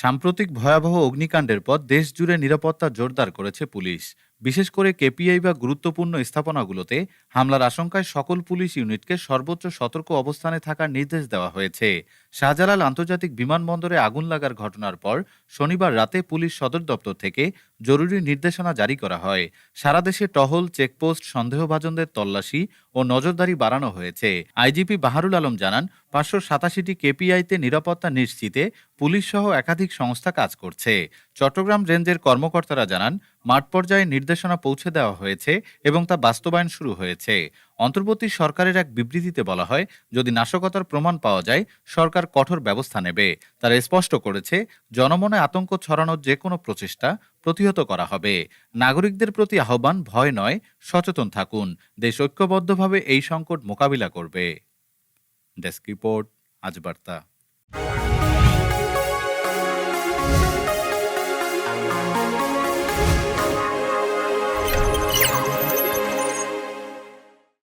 সাম্প্রতিক ভয়াবহ অগ্নিকাণ্ডের পর দেশজুড়ে নিরাপত্তা জোরদার করেছে পুলিশ। বিশেষ করে কেপিআই বা গুরুত্বপূর্ণ স্থাপনাগুলোতে হামলার আশঙ্কায় সকল পুলিশ ইউনিটকে সর্বোচ্চ সতর্ক অবস্থানে থাকার নির্দেশ দেওয়া হয়েছে। শাহজালাল আন্তর্জাতিক বিমানবন্দরে আগুন লাগার ঘটনার পর শনিবার রাতে পুলিশ সদর দপ্তর থেকে জরুরি নির্দেশনা জারি করা হয়। সারা দেশে টহল, চেকপোস্ট, সন্দেহভাজনদের তল্লাশি ও নজরদারি বাড়ানো হয়েছে। আইজিপি বাহারুল আলম জানান, পাঁচশো সাতাশিটি কেপিআইতে নিরাপত্তা নিশ্চিতে পুলিশ সহ একাধিক সংস্থা কাজ করছে। চট্টগ্রাম রেঞ্জের কর্মকর্তারা জানান, মাঠ পর্যায়ে নির্দেশনা পৌঁছে দেওয়া হয়েছে এবং তা বাস্তবায়ন শুরু হয়েছে। অন্তর্বর্তী সরকারের এক বিবৃতিতে বলা হয়, যদি নাশকতার প্রমাণ পাওয়া যায়, সরকার কঠোর ব্যবস্থা নেবে। তারা স্পষ্ট করেছে, জনমনে আতঙ্ক ছড়ানোর যে কোনো প্রচেষ্টা প্রতিহত করা হবে। নাগরিকদের প্রতি আহ্বান ভয় নয়, সচেতন থাকুন। দেশ ঐক্যবদ্ধভাবে এই সংকট মোকাবিলা করবে। ডেস্ক রিপোর্ট, আজ বার্তা।